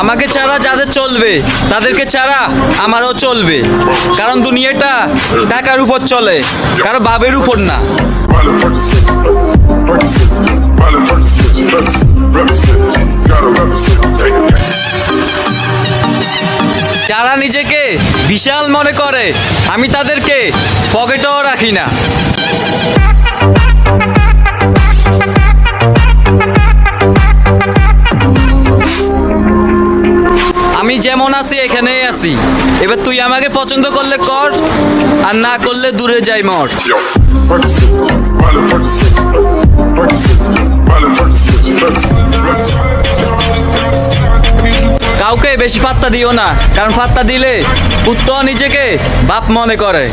আমাকে ছাড়া যাদের চলবে, তাদেরকে ছাড়া আমারও চলবে কারণ দুনিয়াটা টাকার উপর চলে কারণ বাবের উপর না. যারা নিজেকে বিশাল মনে করে, আমি তাদেরকে পকেটেও রাখি না যেমন আছি, এখানেই আছি এবার তুই আমাকে পছন্দ করলে কর, আর না করলে দূরে যাই মর. কাউকে বেশি পাত্তা দিও না, কারণ পাত্তা দিলে উত্তর নিজেকে বাপ মনে করে